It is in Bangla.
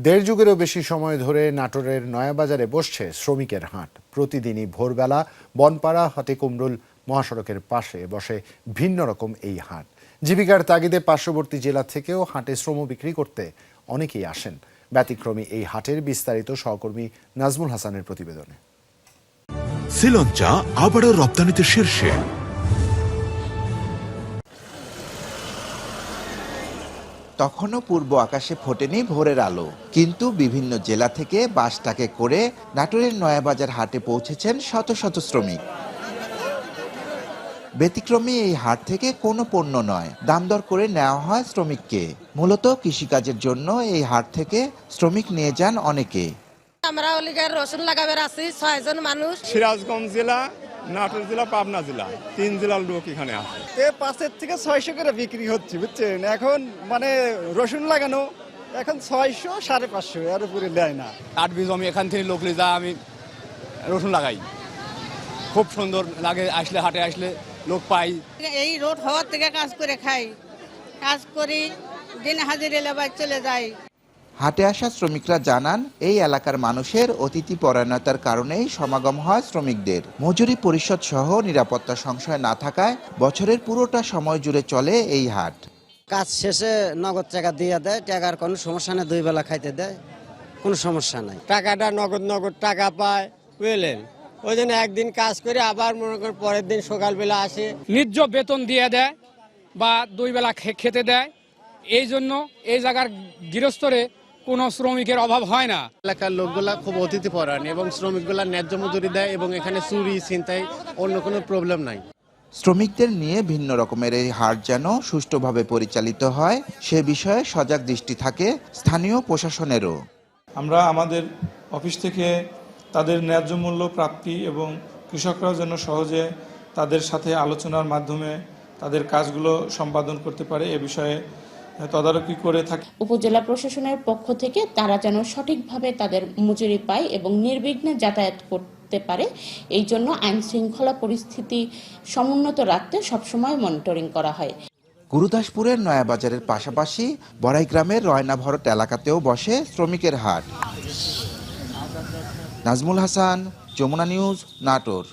দেড় যুগেরও বেশি সময় ধরে নাটোরের নয়াবাজারে বসছে শ্রমিকের হাট। প্রতিদিনই ভোরবেলা বনপাড়া, হাতিকুমরুল মহাসড়কের পাশে বসে ভিন্ন রকম এই হাট। জীবিকার তাগিদে পার্শ্ববর্তী জেলা থেকেও হাটে শ্রম বিক্রি করতে অনেকেই আসেন। ব্যতিক্রমী এই হাটের বিস্তারিত সহকর্মী নাজমুল হাসানের প্রতিবেদনে। শ্রীলঞ্চা আবারও রপ্তানিতে শীর্ষে। তখনও পূর্ব আকাশে ফোটেনি ভোরের আলো। কিন্তু বিভিন্ন জেলা থেকে বাসটাকে করে নাটোরের নয়াবাজার হাটে পৌঁছেছেন শত শত শ্রমিক। ব্যতিক্রমী এই হাট থেকে কোনো পণ্য নয়। দাম দর করে নেওয়া হয় শ্রমিককে। মূলত কৃষিকাজের জন্য এই হাট থেকে শ্রমিক নিয়ে যান অনেকে। আমরা অলিগার রসুন লাগাবার আছি ছয়জন মানুষ। সিরাজগঞ্জ জেলা নাটোর জেলা পাবনা জেলা তিন জেলার লোক এখানে আছে এ পাঁচের থেকে ছয়শো করে বিক্রি হচ্ছে বুঝছেন? এখন মানে রসুন লাগানো এখন ছয়শো সাড়ে পাঁচশো এর উপরে নেয় না। আট বিঘ আমি এখান থেকে লোক যা আমি রসুন লাগাই। খুব সুন্দর লাগে আসলে হাটে আসলে লোক পাই। এই রোড হওয়ার থেকে কাজ করে খাই। কাজ করি দিন হাজিরে লেবার চলে যাই। হাটে আসা শ্রমিকরা জানান এই এলাকার মানুষের অতিথি পরায়ণতার কারণেই সমাগম হয় শ্রমিকদের। মজুরি পরিষদ সহ নিরাপত্তা সংশয় না থাকায় বছরের পুরোটা সময় জুড়ে চলে এই হাট। কাজ শেষে নগদ টাকা দিয়ে দেয় টাকার কোনো সমস্যা নেই দুই বেলা খাইতে দেয় কোনো সমস্যা নাই। টাকাটা নগদ নগদ টাকা পায় বুঝলেন? ওই জন্য একদিন কাজ করে আবার মনে করেন পরের দিন সকালবেলা আসে ন্যায্য বেতন দিয়ে দেয় বা দুই বেলা খে- খেতে দেয়। এই জন্য এই জায়গার গৃহস্থরে কোনো শ্রমিকের অভাব হয় না। এলাকার লোকগুলা খুব অতিথি পরায়ণ এবং শ্রমিকগুলা ন্যায্য মজুরি দেয় এবং এখানে চুরি ছিনতাই অন্য কোনো প্রবলেম নাই। শ্রমিকদের নিয়ে ভিন্ন রকমের এই হাট যেন সুষ্ঠুভাবে পরিচালিত হয় সে বিষয়ে সজাগ দৃষ্টি থাকে স্থানীয় প্রশাসনেরও। আমরা আমাদের অফিস থেকে তাদের ন্যায্য মূল্য প্রাপ্তি এবং কৃষকরাও যেন সহজে তাদের সাথে আলোচনার মাধ্যমে তাদের কাজগুলো সম্পাদন করতে পারে এ বিষয়ে তদারকি করে থাকে। উপজেলা প্রশাসনের পক্ষ থেকে তারা যেন সঠিকভাবে তাদের মজুরি পায় এবং নির্বিঘ্নে যাতায়াত করতে পারে এই জন্য আইন শৃঙ্খলা পরিস্থিতি সমুন্নত রাখতে সবসময় মনিটরিং করা হয়। গুরুদাসপুরের নয়াবাজারের পাশাপাশি বড়াই গ্রামের রয়না ভরত এলাকাতেও বসে শ্রমিকের হাট। নাজমুল হাসান যমুনা নিউজ নাটোর।